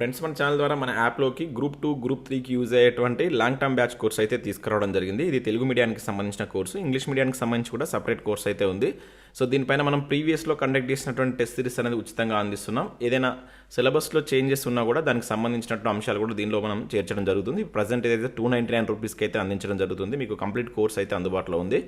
Friends మన channel ద్వారా మన యాప్లోకి గ్రూప్ టూ గ్రూప్ త్రీకి యూజ్ అయ్యేటువంటి లాంగ్ టర్మ్ బ్యాచ్ కోర్స్ అయితే తీసుకురావడం జరిగింది. ఇది తెలుగు మీడియానికి సంబంధించిన కోర్సు. ఇంగ్లీష్ మీడియానికి సంబంధించి కూడా సపరేట్ కోర్స్ అయితే ఉంది. సో దీనిపైన మనం ప్రీవియస్లో కండక్ట్ చేసినటువంటి టెస్ట్ సిరీస్ అనేది ఉచితంగా అందిస్తున్నాం. ఏదైనా సిలబస్లో చేంజెస్ ఉన్నా కూడా దానికి సంబంధించినటువంటి అంశాలు కూడా దీనిలో మనం చేర్చడం జరుగుతుంది. ప్రజెంట్ ఏదైతే టూ నైంటీ నైన్ రూపీస్కి అయితే అందించడం జరుగుతుంది. మీకు కంప్లీట్ కోర్స్ అయితే అందుబాటులో ఉంది.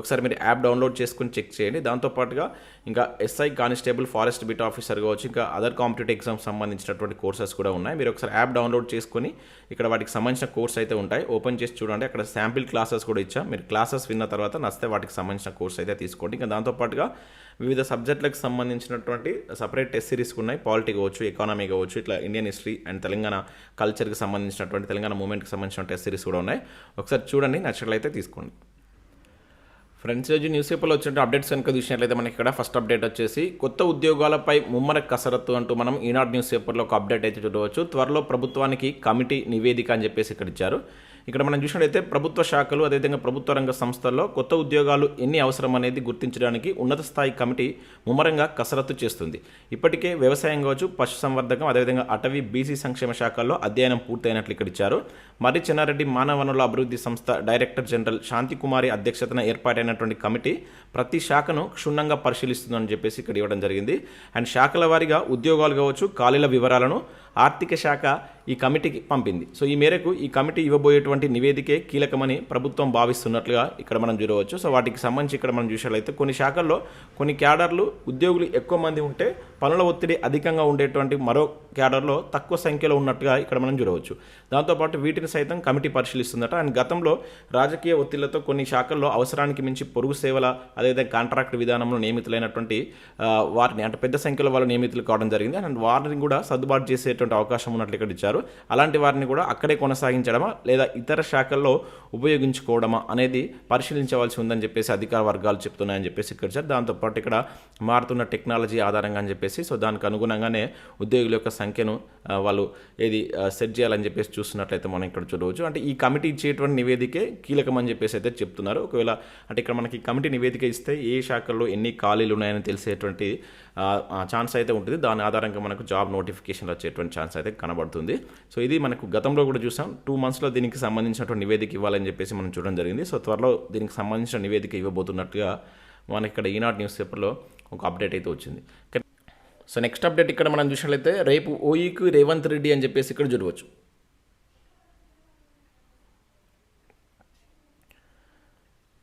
ఒకసారి మీరు యాప్ డౌన్లోడ్ చేసుకుని చెక్ చేయండి. దాంతోపాటుగా ఇంకా SI constable forest beat officer కావచ్చు ఇంకా అదర్ కాంపిటేటివ్ ఎగ్జామ్స్ సంబంధించినటువంటి కోర్సెస్ కూడా ఉన్నాయి. మీరు ఒకసారి యాప్ డౌన్లోడ్ చేసుకొని ఇక్కడ వాటికి సంబంధించిన కోర్స్ అయితే ఉంటాయి. ఓపెన్ చేసి చూడండి అక్కడ శాంపిల్ క్లాసెస్ కూడా ఇచ్చా. మీరు క్లాసెస్ విన్న తర్వాత నచ్చితే వాటికి సంబంధించిన కోర్స్ అయితే తీసుకోండి. ఇంకా దాంతోపాటుగా వివిధ సబ్జెక్టులకు సంబంధించినటువంటి సపరేట్ టెస్ట్ సిరీస్ ఉన్నాయి. పాలిటీ కావచ్చు ఎకానమీ కావచ్చు ఇట్లా ఇండియన్ హిస్టరీ అండ్ తెలంగాణ కల్చర్కి సంబంధించినటువంటి తెలంగాణ మూమెంట్కి సంబంధించిన టెస్ట్ సిరీస్ కూడా ఉన్నాయి. ఒకసారి చూడండి నచ్చినట్లయితే తీసుకోండి. ఫ్రెండ్స్ రోజు న్యూస్ పేపర్లో వచ్చిన అప్డేట్స్ కనుక చూసినట్లయితే మనకి ఇక్కడ ఫస్ట్ అప్డేట్ వచ్చేసి కొత్త ఉద్యోగాలపై ముమ్మర కసరత్తు అంటూ మనం ఈనాడు న్యూస్ పేపర్లో ఒక అప్డేట్ అయితే చూడవచ్చు. త్వరలో ప్రభుత్వానికి కమిటీ నివేదిక అని చెప్పేసి ఇక్కడ ఇచ్చారు. ఇక్కడ మనం చూసినట్లయితే ప్రభుత్వ శాఖలు అదేవిధంగా ప్రభుత్వ రంగ సంస్థల్లో కొత్త ఉద్యోగాలు ఎన్ని అవసరం అనేది గుర్తించడానికి ఉన్నత స్థాయి కమిటీ ముమ్మరంగా కసరత్తు చేస్తుంది. ఇప్పటికే వ్యవసాయం కావచ్చు పశుసంవర్ధకం అదేవిధంగా అటవీ బీసీ సంక్షేమ శాఖల్లో అధ్యయనం పూర్తయినట్లు ఇక్కడ ఇచ్చారు. మరి చెన్నారెడ్డి మానవ వనరుల అభివృద్ధి సంస్థ డైరెక్టర్ జనరల్ శాంతికుమారి అధ్యక్షతన ఏర్పాటైనటువంటి కమిటీ ప్రతి శాఖను క్షుణ్ణంగా పరిశీలిస్తుందని చెప్పేసి ఇక్కడ ఇవ్వడం జరిగింది. అండ్ శాఖల వారీగా ఉద్యోగాలు కావచ్చు ఖాళీల వివరాలను ఆర్థిక శాఖ ఈ కమిటీకి పంపింది. సో ఈ మేరకు ఈ కమిటీ ఇవ్వబోయేటువంటి నివేదికే కీలకమని ప్రభుత్వం భావిస్తున్నట్లుగా ఇక్కడ మనం చూడవచ్చు. సో వాటికి సంబంధించి ఇక్కడ మనం చూసినట్లయితే కొన్ని శాఖల్లో కొన్ని క్యాడర్లు ఉద్యోగులు ఎక్కువ మంది ఉంటే పనుల ఒత్తిడి అధికంగా ఉండేటువంటి మరో క్యాడర్లో తక్కువ సంఖ్యలో ఉన్నట్టుగా ఇక్కడ మనం చూడవచ్చు. దాంతోపాటు వీటిని సైతం కమిటీ పరిశీలిస్తుందట. అండ్ గతంలో రాజకీయ ఒత్తిళ్ళతో కొన్ని శాఖల్లో అవసరానికి మించి పొరుగు సేవల అదేవిధంగా కాంట్రాక్ట్ విధానంలో నియమితులైనటువంటి వారిని అంటే పెద్ద సంఖ్యలో వాళ్ళు నియమితులు కావడం జరిగింది. అండ్ వారిని కూడా సర్దుబాటు చేసేటువంటి అవకాశం ఉన్నట్లు ఇక్కడ ఇచ్చారు. అలాంటి వారిని కూడా అక్కడే కొనసాగించడమా లేదా ఇతర శాఖల్లో ఉపయోగించుకోవడమా అనేది పరిశీలించవలసి ఉందని చెప్పేసి అధికార వర్గాలు చెప్తున్నాయని చెప్పేసి ఇక్కడ ఇచ్చారు. దాంతోపాటు ఇక్కడ మారుతున్న టెక్నాలజీ ఆధారంగా అని చెప్పేసి సో దానికి అనుగుణంగానే ఉద్యోగుల యొక్క సంఖ్యను వాళ్ళు ఏది సెట్ చేయాలని చెప్పేసి చూస్తున్నట్లయితే మనం ఇక్కడ చూడవచ్చు. అంటే ఈ కమిటీ ఇచ్చేటువంటి నివేదికే కీలకం అని చెప్పేసి అయితే చెప్తున్నారు. ఒకవేళ అంటే ఇక్కడ మనకి కమిటీ నివేదిక ఇస్తే ఏ శాఖల్లో ఎన్ని ఖాళీలు ఉన్నాయని తెలిసేటువంటి ఛాన్స్ అయితే ఉంటుంది. దాని ఆధారంగా మనకు జాబ్ నోటిఫికేషన్లు వచ్చేటువంటి ఛాన్స్ అయితే కనబడుతుంది. సో ఇది మనకు గతంలో కూడా చూసాం. టూ మంత్స్లో దీనికి సంబంధించినటువంటి నివేదిక ఇవ్వాలని చెప్పేసి మనం చూడడం జరిగింది. సో త్వరలో దీనికి సంబంధించిన నివేదిక ఇవ్వబోతున్నట్టుగా మనకి ఇక్కడ ఈనాడు న్యూస్ పేపర్లో ఒక అప్డేట్ అయితే వచ్చింది. సో నెక్స్ట్ అప్డేట్ ఇక్కడ మనం చూసినట్లయితే రేపు ఓఈకి రేవంత్ రెడ్డి అని చెప్పేసి ఇక్కడ చూడవచ్చు.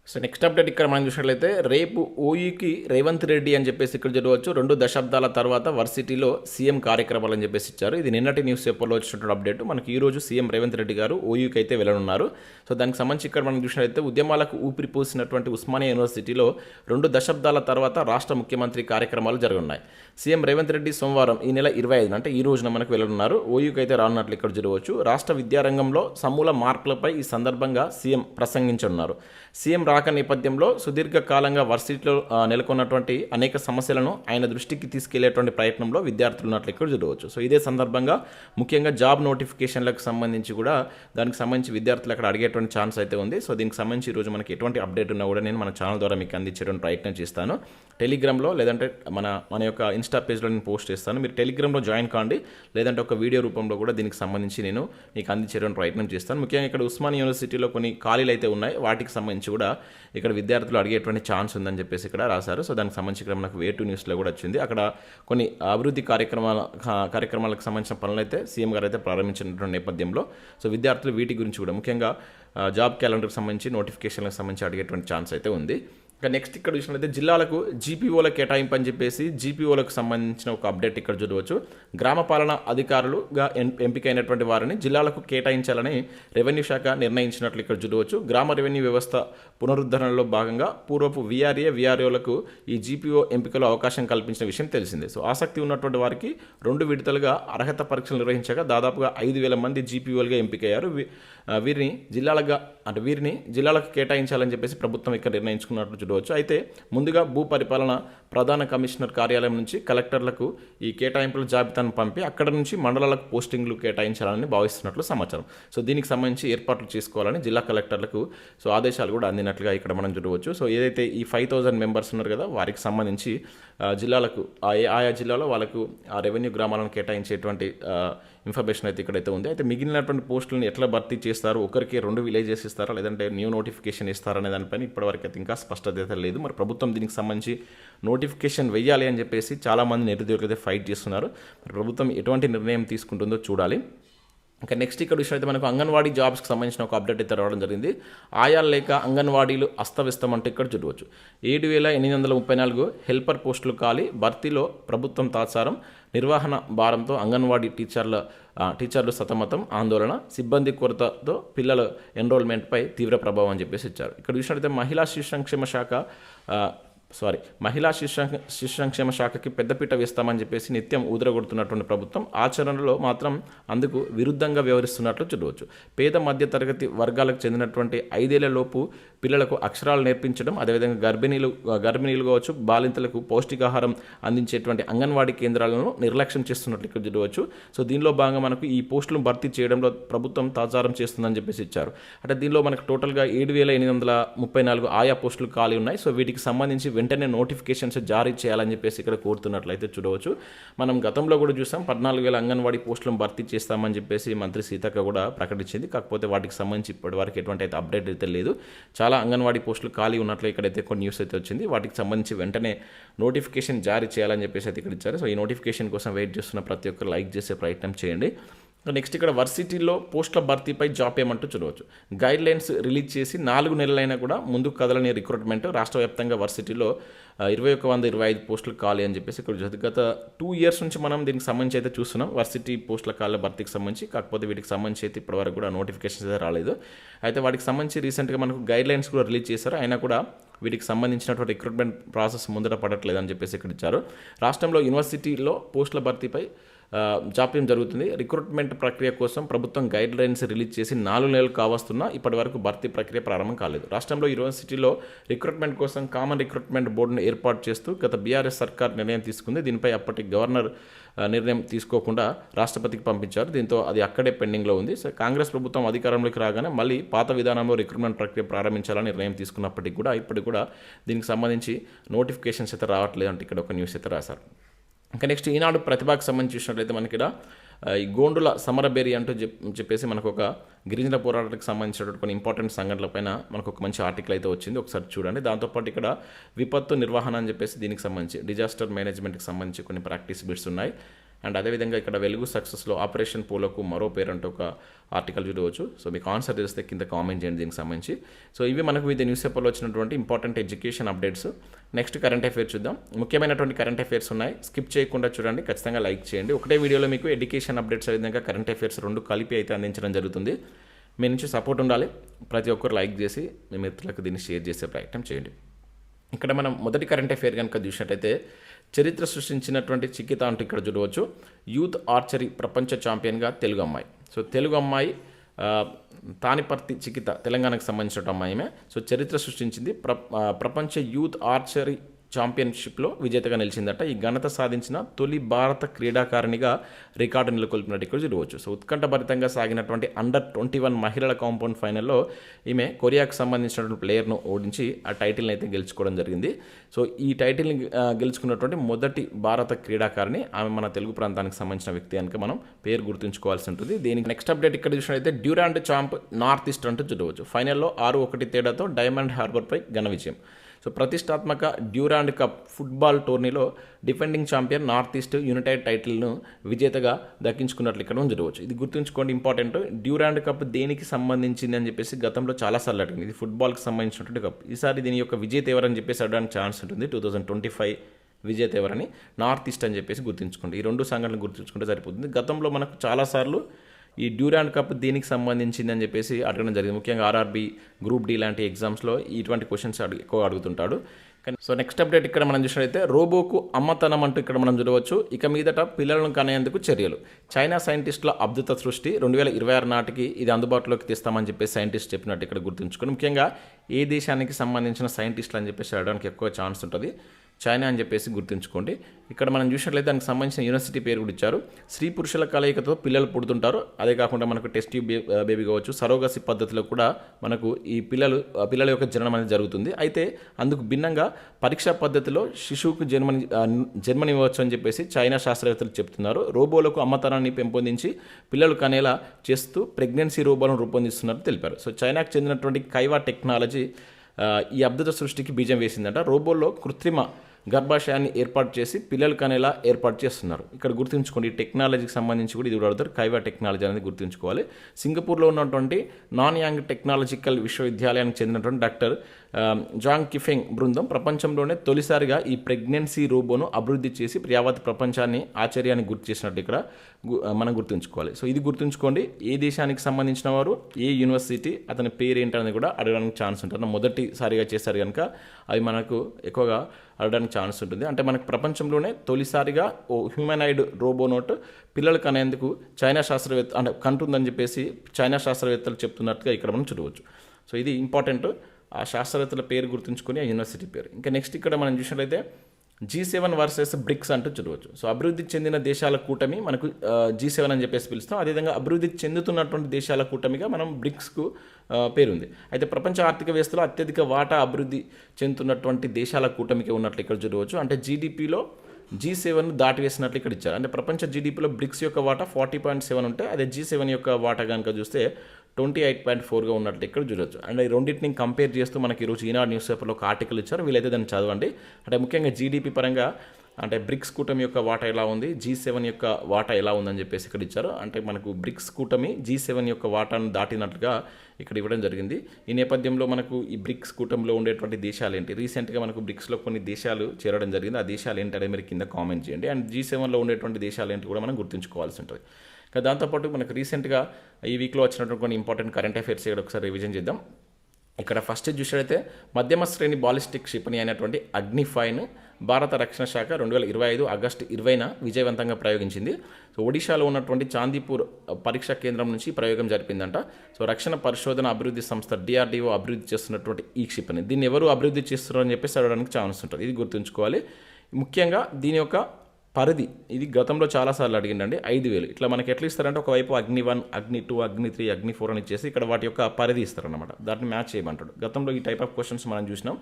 సో నెక్స్ట్ అప్డేట్ ఇక్కడ మనం చూసినట్లయితే రేపు ఓయూకి రేవంత్ రెడ్డి అని చెప్పేసి ఇక్కడ చూడవచ్చు రెండు దశాబ్దాల తర్వాత వర్సిటీలో సీఎం కార్యక్రమాలు అని చెప్పేసి ఇచ్చారు. ఇది నిన్నటి న్యూస్ పేపర్లో వచ్చినటువంటి అప్డేట్. మనకి ఈ రోజు సీఎం రేవంత్ రెడ్డి గారు ఓయూకి అయితే వెళ్ళనున్నారు. సో దానికి సంబంధించి ఇక్కడ మనం చూసినట్లయితే ఉద్యమాలకు ఊపిరి పోసినటువంటి ఉస్మానియా యూనివర్సిటీలో రెండు దశాబ్దాల తర్వాత రాష్ట్ర ముఖ్యమంత్రి కార్యక్రమాలు జరగనున్నాయి. సీఎం రేవంత్ రెడ్డి సోమవారం ఈ నెల ఇరవై ఐదున అంటే ఈ రోజున మనకు వెళ్ళనున్నారు. ఓయూకి అయితే రానున్నట్లు ఇక్కడ చూడవచ్చు రాష్ట్ర విద్యారంగంలో సమూల మార్పులపై ఈ సందర్భంగా సీఎం ప్రసంగించనున్నారు. సీఎం రా రాక నేపథ్యంలో సుదీర్ఘకాలంగా వర్సిటీలో నెలకొన్నటువంటి అనేక సమస్యలను ఆయన దృష్టికి తీసుకెళ్ళేటువంటి ప్రయత్నంలో విద్యార్థులు ఉన్నట్లు ఇక్కడ చూడవచ్చు. సో ఇదే సందర్భంగా ముఖ్యంగా జాబ్ నోటిఫికేషన్లకు సంబంధించి కూడా దానికి సంబంధించి విద్యార్థులు అక్కడ అడిగేటువంటి ఛాన్స్ అయితే ఉంది. సో దీనికి సంబంధించి ఈరోజు మనకి ఎటువంటి అప్డేట్ ఉన్నా కూడా నేను మన ఛానల్ ద్వారా మీకు అందించేటువంటి ప్రయత్నం చేస్తాను. టెలిగ్రామ్లో లేదంటే మన మన యొక్క ఇన్స్టా పేజ్లో నేను పోస్ట్ చేస్తాను. మీరు టెలిగ్రామ్లో జాయిన్ కాండి. లేదంటే ఒక వీడియో రూపంలో కూడా దీనికి సంబంధించి నేను మీకు అందించేటువంటి ప్రయత్నం చేస్తాను. ముఖ్యంగా ఇక్కడ ఉస్మాన్ యూనివర్సిటీలో కొన్ని ఖాళీలు అయితే ఉన్నాయి. వాటికి సంబంధించి కూడా ఇక్కడ విద్యార్థులు అడిగేటువంటి ఛాన్స్ ఉందని చెప్పేసి ఇక్కడ రాశారు. సో దానికి సంబంధించి ఇక్కడ మనకు వే టూ న్యూస్లో కూడా వచ్చింది. అక్కడ కొన్ని అభివృద్ధి కార్యక్రమాల కార్యక్రమాలకు సంబంధించిన పనులు అయితే సీఎం గారు అయితే ప్రారంభించినటువంటి నేపథ్యంలో. సో విద్యార్థులు వీటి గురించి కూడా ముఖ్యంగా జాబ్ క్యాలెండర్కి సంబంధించి నోటిఫికేషన్లకు సంబంధించి అడిగేటువంటి ఛాన్స్ అయితే ఉంది. ఇంకా నెక్స్ట్ ఇక్కడ చూసినట్లయితే జిల్లాలకు జీపీఓల కేటాయింపు అని చెప్పేసి జీపీఓలకు సంబంధించిన ఒక అప్డేట్ ఇక్కడ చూడవచ్చు. గ్రామ పాలన అధికారులుగా ఎంపికైనటువంటి వారిని జిల్లాలకు కేటాయించాలని రెవెన్యూ శాఖ నిర్ణయించినట్లు ఇక్కడ చూడవచ్చు. గ్రామ రెవెన్యూ వ్యవస్థ పునరుద్ధరణలో భాగంగా పూర్వపు విఆర్ఏ విఆర్ఓలకు ఈ జీపీఓ ఎంపికలో అవకాశం కల్పించిన విషయం తెలిసిందే. సో ఆసక్తి ఉన్నటువంటి వారికి రెండు విడతలుగా అర్హత పరీక్షలు నిర్వహించగా దాదాపుగా ఐదు వేల మంది జీపీఓలుగా ఎంపికయ్యారు. వీరిని జిల్లాలుగా అంటే వీరిని జిల్లాలకు కేటాయించాలని చెప్పేసి ప్రభుత్వం ఇక్కడ నిర్ణయించుకున్నట్లు చూడవచ్చు. అయితే ముందుగా భూ పరిపాలన ప్రధాన కమిషనర్ కార్యాలయం నుంచి కలెక్టర్లకు ఈ కేటాయింపుల జాబితాను పంపి అక్కడ నుంచి మండలాలకు పోస్టింగ్లు కేటాయించాలని భావిస్తున్నట్లు సమాచారం. సో దీనికి సంబంధించి ఏర్పాట్లు చేసుకోవాలని జిల్లా కలెక్టర్లకు సో ఆదేశాలు కూడా అందినట్లుగా ఇక్కడ మనం చూడవచ్చు. సో ఏదైతే ఈ ఫైవ్ థౌజండ్ మెంబర్స్ ఉన్నారు కదా వారికి సంబంధించి జిల్లాలకు ఆయా జిల్లాలో వాళ్ళకు ఆ రెవెన్యూ గ్రామాలను కేటాయించేటువంటి ఇన్ఫర్మేషన్ అయితే ఇక్కడైతే ఉంది. అయితే మిగిలినటువంటి పోస్టులను ఎట్లా భర్తీ చేస్తారు? ఒకరికి రెండు విలేజెస్ ఇస్తారా? లేదంటే న్యూ నోటిఫికేషన్ ఇస్తారనే దానిపైన ఇప్పటివరకు అయితే ఇంకా స్పష్టత అయితే లేదు. మరి ప్రభుత్వం దీనికి సంబంధించి నోటిఫికేషన్ వెయ్యాలి అని చెప్పేసి చాలామంది నిరుద్యోగులు అయితే ఫైట్ చేస్తున్నారు. మరి ప్రభుత్వం ఎటువంటి నిర్ణయం తీసుకుంటుందో చూడాలి. ఇంకా నెక్స్ట్ ఇక్కడ విషయం అయితే మనకు అంగన్వాడీ జాబ్స్కి సంబంధించిన ఒక అప్డేట్ అయితే రావడం జరిగింది. ఆయా లేక అంగన్వాడీలు అస్తవ్యస్తం అంటే ఇక్కడ చూడవచ్చు. ఏడు వేల ఎనిమిది వందల ముప్పై నాలుగు హెల్పర్ పోస్టులు ఖాళీ భర్తీలో ప్రభుత్వం తాత్సారం నిర్వహణ భారంతో అంగన్వాడీ టీచర్ల టీచర్లు సతమతం ఆందోళన సిబ్బంది కొరతతో పిల్లల ఎన్రోల్మెంట్పై తీవ్ర ప్రభావం అని చెప్పేసి ఇచ్చారు. ఇక్కడ చూసినట్లయితే మహిళా శిశు సంక్షేమ శాఖ సారీ మహిళా శిశు శిశు సంక్షేమ శాఖకి పెద్దపీట వేస్తామని చెప్పేసి నిత్యం ఊదరగొడుతున్నటువంటి ప్రభుత్వం ఆచరణలో మాత్రం అందుకు విరుద్ధంగా వ్యవహరిస్తున్నట్లు చూడవచ్చు. పేద మధ్య తరగతి వర్గాలకు చెందినటువంటి ఐదేళ్ళలోపు పిల్లలకు అక్షరాలు నేర్పించడం అదేవిధంగా గర్భిణీలు గర్భిణీలు కావచ్చు బాలింతలకు పౌష్టికాహారం అందించేటువంటి అంగన్వాడీ కేంద్రాలను నిర్లక్ష్యం చేస్తున్నట్లు ఇక్కడ చూడవచ్చు. సో దీనిలో భాగంగా మనకు ఈ పోస్టులను భర్తీ చేయడంలో ప్రభుత్వం తాజారం చేస్తుందని చెప్పేసి ఇచ్చారు. అంటే దీనిలో మనకు టోటల్గా ఏడు వేల ఎనిమిది వందల ముప్పై నాలుగు ఆయా పోస్టులు ఖాళీ ఉన్నాయి. సో వీటికి సంబంధించి వెంటనే నోటిఫికేషన్స్ జారీ చేయాలని చెప్పేసి ఇక్కడ కోరుతున్నట్లయితే చూడవచ్చు. మనం గతంలో కూడా చూసాం పద్నాలుగు వేల అంగన్వాడీ పోస్టులను భర్తీ చేస్తామని చెప్పేసి మంత్రి సీతక్క కూడా ప్రకటించింది. కాకపోతే వాటికి సంబంధించి ఇప్పటివరకు ఎటువంటి అయితే అప్డేట్ అయితే లేదు. చాలా అంగన్వాడీ పోస్టులు ఖాళీ ఉన్నట్లు ఇక్కడైతే కొన్ని న్యూస్ అయితే వచ్చింది. వాటికి సంబంధించి వెంటనే నోటిఫికేషన్ జారీ చేయాలని చెప్పేసి అయితే ఇక్కడ ఇచ్చారు. సో ఈ నోటిఫికేషన్ కోసం వెయిట్ చేస్తున్న ప్రతి ఒక్కరు లైక్ చేసే ప్రయత్నం చేయండి. నెక్స్ట్ ఇక్కడ వర్సిటీలో పోస్టుల భర్తీపై జాబ్ ఏమంటూ చూడవచ్చు గైడ్ లైన్స్ రిలీజ్ చేసి నాలుగు నెలలైనా కూడా ముందుకు కదలని రిక్రూట్మెంట్ రాష్ట్ర వ్యాప్తంగా వర్సిటీలో ఇరవై ఒక వంద ఇరవై ఐదు పోస్టులు ఖాళీ అని చెప్పేసి ఇక్కడ గత టూ ఇయర్స్ నుంచి మనం దీనికి సంబంధించి అయితే చూస్తున్నాం. వర్సిటీ పోస్టుల ఖాళీ భర్తీకి సంబంధించి కాకపోతే వీటికి సంబంధించి అయితే ఇప్పటివరకు కూడా నోటిఫికేషన్స్ అయితే రాలేదు. అయితే వాటికి సంబంధించి రీసెంట్గా మనకు గైడ్ లైన్స్ కూడా రిలీజ్ చేశారు. అయినా కూడా వీటికి సంబంధించినటువంటి రిక్రూట్మెంట్ ప్రాసెస్ ముందర పడట్లేదు అని చెప్పేసి ఇక్కడ ఇచ్చారు. రాష్ట్రంలో యూనివర్సిటీలో పోస్టుల భర్తీపై జాప్యం జరుగుతుంది. రిక్రూట్మెంట్ ప్రక్రియ కోసం ప్రభుత్వం గైడ్ లైన్స్ రిలీజ్ చేసి నాలుగు నెలలు కావస్తున్నా ఇప్పటి వరకు భర్తీ ప్రక్రియ ప్రారంభం కాలేదు. రాష్ట్రంలో యూనివర్సిటీలో రిక్రూట్మెంట్ కోసం కామన్ రిక్రూట్మెంట్ బోర్డును ఏర్పాటు చేస్తూ గత బీఆర్ఎస్ సర్కార్ నిర్ణయం తీసుకుంది. దీనిపై అప్పటి గవర్నర్ నిర్ణయం తీసుకోకుండా రాష్ట్రపతికి పంపించారు. దీంతో అది అక్కడే పెండింగ్లో ఉంది. సో కాంగ్రెస్ ప్రభుత్వం అధికారంలోకి రాగానే మళ్ళీ పాత విధానంలో రిక్రూట్మెంట్ ప్రక్రియ ప్రారంభించాలని నిర్ణయం తీసుకున్నప్పటికీ కూడా ఇప్పటికి కూడా దీనికి సంబంధించి నోటిఫికేషన్స్ అయితే రావట్లేదు అంటే ఇక్కడ ఒక న్యూస్ అయితే రాశారు. ఇంకా నెక్స్ట్ ఈనాడు ప్రతిభకు సంబంధించి చూసినట్లయితే మనకి ఇక్కడ ఈ గోండుల సమరబేరి అంటూ చెప్పేసి మనకు ఒక గిరిజన పోరాటానికి సంబంధించినటువంటి కొన్ని ఇంపార్టెంట్ సంఘటనలపైన మనకు ఒక మంచి ఆర్టికల్ అయితే వచ్చింది. ఒకసారి చూడండి. దాంతోపాటు ఇక్కడ విపత్తు నిర్వహణ అని చెప్పేసి దీనికి సంబంధించి డిజాస్టర్ మేనేజ్మెంట్కి సంబంధించి కొన్ని ప్రాక్టీస్ బిట్స్ ఉన్నాయి. అండ్ అదేవిధంగా ఇక్కడ వెలుగు సక్సెస్లో ఆపరేషన్ పూలకు మరో పేరు అంటూ ఒక ఆర్టికల్ చూడవచ్చు. సో మీకు ఆన్సర్ తెలిస్తే కింద కామెంట్ చేయండి దీనికి సంబంధించి. సో ఇవి మనకు వివిధ న్యూస్ పేపర్లో వచ్చినటువంటి important education updates next current affairs చూద్దాం. ముఖ్యమైనటువంటి కరెంట్ అఫైర్స్ ఉన్నాయి. స్కిప్ చేయకుండా చూడండి. ఖచ్చితంగా లైక్ చేయండి. ఒకటే వీడియోలో మీకు ఎడ్యుకేషన్ అప్డేట్స్ విధంగా కరెంట్ అఫైర్స్ రెండు కలిపి అయితే అందించడం జరుగుతుంది. మీ నుంచి సపోర్ట్ ఉండాలి. ప్రతి ఒక్కరు లైక్ చేసి మీ మిత్రులకు దీన్ని షేర్ చేసే ప్రయత్నం చేయండి. ఇక్కడ మనం మొదటి కరెంట్ అఫైర్ కనుక చూసినట్టయితే చరిత్ర సృష్టించినటువంటి చికిత అంటూ ఇక్కడ చూడవచ్చు. యూత్ ఆర్చరీ ప్రపంచ ఛాంపియన్గా తెలుగు అమ్మాయి. సో తెలుగు అమ్మాయి తానిపర్తి చికిత తెలంగాణకు సంబంధించిన అమ్మాయిమే సో చరిత్ర సృష్టించింది. ప్ర ప్రపంచ యూత్ ఆర్చరీ ఛాంపియన్షిప్లో విజేతగా నిలిచిందట. ఈ ఘనత సాధించిన తొలి భారత క్రీడాకారిణిగా రికార్డు నెలకొల్పినట్టు ఇక్కడ చూడవచ్చు. సో ఉత్కంఠభరితంగా సాగినటువంటి అండర్ ట్వంటీ వన్ మహిళల కాంపౌండ్ ఫైనల్లో ఈమె కొరియాకు సంబంధించినటువంటి ప్లేయర్ను ఓడించి ఆ టైటిల్ని అయితే గెలుచుకోవడం జరిగింది. సో ఈ టైటిల్ని గెలుచుకున్నటువంటి మొదటి భారత క్రీడాకారిణి ఆమె మన తెలుగు ప్రాంతానికి సంబంధించిన వ్యక్తి కనుక మనం పేరు గుర్తుంచుకోవాల్సి ఉంటుంది. దీనికి నెక్స్ట్ అప్డేట్ ఇక్కడ చూసినట్లయితే డ్యూరాండ్ చాంప్ నార్త్ ఈస్ట్ అంటూ చూడవచ్చు. ఫైనల్లో ఆరు ఒకటి తేడాతో డైమండ్ హార్బర్పై ఘన విజయం. సో ప్రతిష్టాత్మక డ్యూరాండ్ కప్ ఫుట్బాల్ టోర్నీలో defending champion north east united టైటిల్ను విజేతగా దక్కించుకున్నట్లు ఇక్కడ జరగవచ్చు ఇది గుర్తుంచుకోండి ఇంపార్టెంట్. డ్యూరాండ్ కప్ దేనికి సంబంధించింది అని చెప్పేసి గతంలో చాలాసార్లు అడిగింది. ఇది ఫుట్బాల్కి సంబంధించినటువంటి కప్. ఈసారి దీని యొక్క విజేత ఎవరని చెప్పేసి అడగడానికి ఛాన్స్ ఉంటుంది. టూ థౌజండ్ ట్వంటీ ఫైవ్ విజేత ఎవరని నార్త్ ఈస్ట్ అని చెప్పేసి గుర్తుంచుకోండి. ఈ రెండు సంఘటనలు గుర్తుంచుకుంటే సరిపోతుంది. గతంలో మనకు చాలాసార్లు ఈ డ్యూరాండ్ కప్ దీనికి సంబంధించింది అని చెప్పేసి అడగడం జరిగింది. ముఖ్యంగా ఆర్ఆర్బీ గ్రూప్ డి లాంటి ఎగ్జామ్స్లో ఇటువంటి క్వశ్చన్స్ అడుగు ఎక్కువ అడుగుతుంటాడు. కానీ సో నెక్స్ట్ అప్డేట్ ఇక్కడ మనం చూసినట్లయితే రోబోకు అమ్మతనం అంటూ ఇక్కడ మనం చూడవచ్చు. ఇక మీదట పిల్లలను కనేందుకు చర్యలు. చైనా సైంటిస్టుల అద్భుత సృష్టి రెండు వేల ఇరవై ఆరు నాటికి ఇది అందుబాటులోకి తెస్తామని చెప్పేసి సైంటిస్ట్ చెప్పినట్టు ఇక్కడ గుర్తుంచుకొని ముఖ్యంగా ఏ దేశానికి సంబంధించిన సైంటిస్టులు అని చెప్పేసి అడగడానికి ఎక్కువ ఛాన్స్ ఉంటుంది. చైనా అని చెప్పేసి గుర్తుంచుకోండి. ఇక్కడ మనం చూసినట్లయితే దానికి సంబంధించిన యూనివర్సిటీ పేరు కూడా ఇచ్చారు. స్త్రీ పురుషుల కలయికతో పిల్లలు పుడుతుంటారు. అదే కాకుండా మనకు టెస్ట్ బేబీ కావచ్చు సరోగసి పద్ధతిలో కూడా మనకు ఈ పిల్లలు పిల్లల యొక్క జననం అనేది జరుగుతుంది. అయితే అందుకు భిన్నంగా పరీక్షా పద్ధతిలో శిశువుకు జన్మని జన్మనివ్వచ్చు అని చెప్పేసి చైనా శాస్త్రవేత్తలు చెప్తున్నారు. రోబోలకు అమ్మతనాన్ని పెంపొందించి పిల్లలు కనేలా చేస్తూ ప్రెగ్నెన్సీ రోబోలను రూపొందిస్తున్నట్టు తెలిపారు. సో చైనాకు చెందినటువంటి కైవా టెక్నాలజీ ఈ అద్భుత సృష్టికి బీజం వేసిందంట. రోబోల్లో కృత్రిమ గర్భాశయాన్ని ఏర్పాటు చేసి పిల్లలు కనేలా ఏర్పాటు చేస్తున్నారు. ఇక్కడ గుర్తుంచుకోండి ఈ టెక్నాలజీకి సంబంధించి కూడా ఇది కూడా అడుగుతారు కైవా టెక్నాలజీ అనేది గుర్తుంచుకోవాలి. సింగపూర్లో ఉన్నటువంటి నాన్ యాంగ్ టెక్నాలజికల్ విశ్వవిద్యాలయానికి చెందినటువంటి డాక్టర్ జాంగ్ కిఫెంగ్ బృందం ప్రపంచంలోనే తొలిసారిగా ఈ ప్రెగ్నెన్సీ రోబోను అభివృద్ధి చేసి యావత్ ప్రపంచాన్ని ఆచర్యాన్ని గుర్తు చేసినట్టు ఇక్కడ గు- మనం గుర్తుంచుకోవాలి. సో ఇది గుర్తుంచుకోండి ఏ దేశానికి సంబంధించిన వారు ఏ యూనివర్సిటీ అతని పేరు ఏంటనేది కూడా అడగడానికి ఛాన్స్ ఉంటుంది. మొదటిసారిగా చేశారు కనుక అవి మనకు ఎక్కువగా అడగడానికి ఛాన్స్ ఉంటుంది. అంటే మనకు ప్రపంచంలోనే తొలిసారిగా ఓ హ్యూమనాయిడ్ రోబోనోట్ పిల్లలకు కనేందుకు చైనా శాస్త్రవేత్త అంటే కంటుందని చెప్పేసి చైనా శాస్త్రవేత్తలు చెప్తున్నట్టుగా ఇక్కడ మనం చూడవచ్చు. సో ఇది ఇంపార్టెంట్ ఆ శాస్త్రవేత్తల పేరు గుర్తుంచుకొని ఆ యూనివర్సిటీ పేరు. ఇంకా నెక్స్ట్ ఇక్కడ మనం చూసినట్లయితే జీ సెవెన్ వర్సెస్ బ్రిక్స్ అంటూ చూడవచ్చు. సో అభివృద్ధి చెందిన దేశాల కూటమి మనకు జీ సెవెన్ అని చెప్పేసి పిలుస్తాం. అదేవిధంగా అభివృద్ధి చెందుతున్నటువంటి దేశాల కూటమిగా మనం బ్రిక్స్కు పేరుంది. అయితే ప్రపంచ ఆర్థిక వ్యవస్థలో అత్యధిక వాటా అభివృద్ధి చెందుతున్నటువంటి దేశాల కూటమికి ఉన్నట్లు ఇక్కడ చూడవచ్చు. అంటే జీడిపిలో జీ సెవెన్ దాటివేసినట్లు ఇక్కడ ఇచ్చారు. అంటే ప్రపంచ జీడిపిలో బ్రిక్స్ యొక్క వాటా ఫార్టీ పాయింట్ సెవెన్ ఉంటే అదే జీ సెవెన్ యొక్క వాటా కనుక చూస్తే ట్వంటీ ఎయిట్ పాయింట్ ఫోర్గా ఉన్నట్లు ఇక్కడ చూడొచ్చు. అండ్ ఈ రెండింటిని కంపేర్ చేస్తూ మనకి ఈరోజు ఈనాడు న్యూస్ పేపర్లో ఒక ఆర్టికల్ ఇచ్చారు. వీలైతే దాన్ని చదవండి. అంటే ముఖ్యంగా జీడిపి పరంగా అంటే బ్రిక్స్ కూటమి యొక్క వాటా ఎలా ఉంది? జీ సెవెన్ యొక్క వాటా ఎలా ఉందని చెప్పేసి ఇక్కడ ఇచ్చారు. అంటే మనకు బ్రిక్స్ కూటమి జీ సెవెన్ యొక్క వాటాను దాటినట్లుగా ఇక్కడ ఇవ్వడం జరిగింది. ఈ నేపథ్యంలో మనకు ఈ బ్రిక్స్ కూటమిలో ఉండేటువంటి దేశాలు ఏంటి? రీసెంట్గా మనకు బ్రిక్స్లో కొన్ని దేశాలు చేరడం జరిగింది. ఆ దేశాలు ఏంటి అనేది మీరు కింద కామెంట్ చేయండి. అండ్ జీ సెవెన్లో ఉండేటువంటి దేశాలు ఏంటి కూడా మనం గుర్తుంచుకోవాల్సి ఉంటుంది. ఇంకా దాంతోపాటు మనకు రీసెంట్గా ఈ వీక్లో వచ్చినటువంటి కొన్ని ఇంపార్టెంట్ కరెంట్ అఫైర్స్ ఇక్కడ ఒకసారి రివిజన్ చేద్దాం. ఇక్కడ ఫస్ట్ చూసినట్లయితే మధ్యమ శ్రేణి బాలిస్టిక్ క్షిపణి అయినటువంటి అగ్నిఫైన్ భారత రక్షణ శాఖ రెండు వేల ఇరవై ఐదు ఆగస్టు ఇరవైన విజయవంతంగా ప్రయోగించింది. సో ఒడిశాలో ఉన్నటువంటి చాందీపూర్ పరీక్షా కేంద్రం నుంచి ప్రయోగం జరిపిందంట. సో రక్షణ పరిశోధన అభివృద్ధి సంస్థ డిఆర్డిఓ అభివృద్ధి చేస్తున్నటువంటి ఈ క్షిపణి. దీన్ని ఎవరు అభివృద్ధి చేస్తున్నారని అని చెప్పేసి అడగడానికి ఛాన్స్ ఉంటుంది. ఇది గుర్తుంచుకోవాలి. ముఖ్యంగా దీని యొక్క పరిధి. ఇది గతంలో చాలాసార్లు అడిగిండండి. ఐదు వేలు. ఇట్లా మనకి ఎట్లా ఇస్తారంటే ఒకవైపు అగ్ని వన్ అగ్ని టూ అగ్ని త్రీ అగ్ని ఫోర్ అని ఇచ్చేసి ఇక్కడ వాటి యొక్క పరిధి ఇస్తారనమాట దాన్ని మ్యాచ్ చేయమంటాడు. గతంలో ఈ టైప్ ఆఫ్ క్వశ్చన్స్ మనం చూసినాం.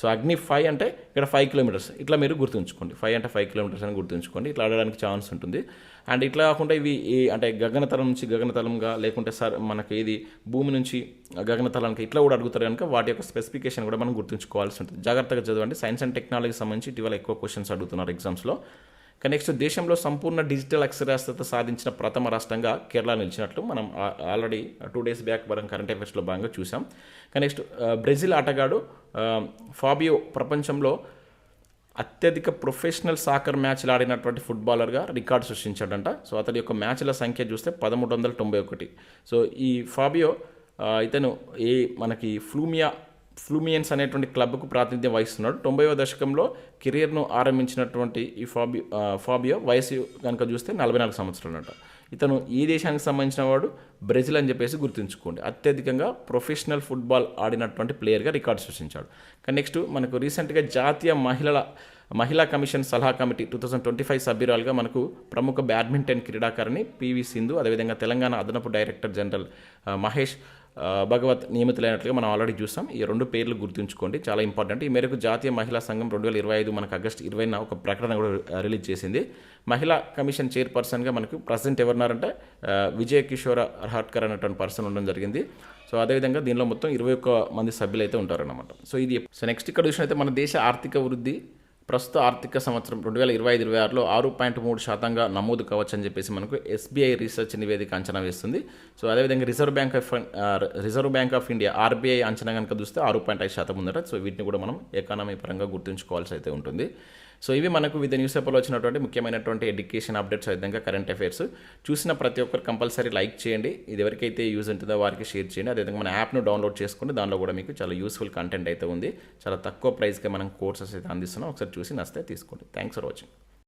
సో అగ్ని ఫైవ్ అంటే ఇక్కడ ఫైవ్ కిలోమీటర్స్. ఇట్లా మీరు గుర్తుంచుకోండి. ఫైవ్ అంటే ఫైవ్ కిలోమీటర్స్ అని గుర్తుంచుకోండి. ఇట్లా ఆడడానికి ఛాన్స్ ఉంటుంది. అండ్ ఇట్లా కాకుండా ఇవి ఈ అంటే గగనతలం నుంచి గగనతలంగా లేకుంటే సార్ మనకి ఏది భూమి నుంచి గగనతలానికి ఇట్లా కూడా అడుగుతారు కనుక వాటి యొక్క స్పెసిఫికేషన్ కూడా మనం గుర్తుంచుకోవాల్సి ఉంటుంది. జాగ్రత్తగా చదవండి. సైన్స్ అండ్ టెక్నాలజీకి సంబంధించి ఇటీవల ఎక్కువ క్వశ్చన్స్ అడుగుతున్నారు ఎగ్జామ్స్లో. నెక్స్ట్ దేశంలో సంపూర్ణ డిజిటల్ అక్షరాస్యత సాధించిన ప్రథమ రాష్ట్రంగా కేరళ నిలిచినట్లు మనం ఆల్రెడీ టూ డేస్ బ్యాక్ మనం కరెంట్ అఫైర్స్లో భాగంగా చూసాం ఇక నెక్స్ట్ బ్రెజిల్ ఆటగాడు ఫాబియో ప్రపంచంలో అత్యధిక ప్రొఫెషనల్ సాకర్ మ్యాచ్లు ఆడినటువంటి ఫుట్బాలర్గా రికార్డు సృష్టించాడంట. సో అతడి యొక్క మ్యాచ్ల సంఖ్య చూస్తే పదమూడు వందల తొంభై ఒకటి. సో ఈ ఫాబియో ఇతను ఏ మనకి ఫ్లూమియా ఫ్లూమియన్స్ అనేటువంటి క్లబ్కు ప్రాతినిధ్యం వహిస్తున్నాడు. తొంభైవ దశకంలో కెరియర్ను ఆరంభించినటువంటి ఈ ఫాబి ఫాబియో వయసు కనుక చూస్తే నలభై నాలుగు సంవత్సరాలు అంట ఇతను ఈ దేశానికి సంబంధించిన వాడు బ్రెజిల్ అని చెప్పేసి గుర్తుంచుకోండి. అత్యధికంగా ప్రొఫెషనల్ ఫుట్బాల్ ఆడినటువంటి ప్లేయర్గా రికార్డు సృష్టించాడు. కానీ నెక్స్ట్ మనకు రీసెంట్గా జాతీయ మహిళల మహిళా కమిషన్ సలహా committee two thousand twenty five సభ్యురాలుగా మనకు ప్రముఖ బ్యాడ్మింటన్ క్రీడాకారిణి పివి సింధు అదేవిధంగా తెలంగాణ అదనపు డైరెక్టర్ జనరల్ మహేష్ భగవత్ నియమితులైనట్లుగా మనం ఆల్రెడీ చూసాం. ఈ రెండు పేర్లు గుర్తుంచుకోండి. చాలా ఇంపార్టెంట్ ఈ మేరకు జాతీయ మహిళా సంఘం రెండు వేల ఇరవై ఐదు మనకు ఆగస్ట్ ఇరవైన ఒక ప్రకటన కూడా రిలీజ్ చేసింది. మహిళా కమిషన్ చైర్పర్సన్గా మనకు ప్రజెంట్ ఎవరున్నారంటే? విజయ విజయ్ కిషోర్ అనేటువంటి పర్సన్ ఉండడం జరిగింది. సో అదేవిధంగా దీనిలో మొత్తం ఇరవై ఒక్క మంది సభ్యులు అయితే ఉంటారన్నమాట. సో ఇది సో నెక్స్ట్ ఇక్కడ చూసినైతే మన దేశ ఆర్థిక వృద్ధి ప్రస్తుత ఆర్థిక సంవత్సరం రెండు వేల ఇరవై ఐదు ఇరవై ఆరులో ఆరు పాయింట్ మూడు శాతంగా నమోదు కావచ్చని చెప్పేసి మనకు ఎస్బీఐ రీసెర్చ్ నివేదిక అంచనా వేస్తుంది. సో అదేవిధంగా reserve bank of reserve bank of India RBI అంచనా కనుక చూస్తే ఆరు పాయింట్ ఐదు శాతం ఉందట సో వీటిని కూడా మనం ఎకానమీ పరంగా గుర్తుంచుకోవాల్సి అయితే ఉంటుంది. సో ఇవి మనకు వివిధ న్యూస్ పేపర్లో వచ్చినటువంటి ముఖ్యమైనటువంటి ఎడ్యుకేషన్ అప్డేట్స్ విధంగా కరెంట్ అఫైర్స్ చూసిన ప్రతి ఒక్కరు కంపల్సరీ లైక్ చేయండి. ఇది ఎవరికైతే యూజ్ ఉంటుందో వారికి షేర్ చేయండి. అదేవిధంగా మన యాప్ను డౌన్లోడ్ చేసుకుని దానిలో కూడా మీకు చాలా యూస్ఫుల్ కంటెంట్ అయితే ఉంది. చాలా తక్కువ ప్రైస్కి మనం కోర్సెస్ అయితే అందిస్తున్నాం. ఒకసారి చూసి నస్తే తీసుకోండి. Thanks for watching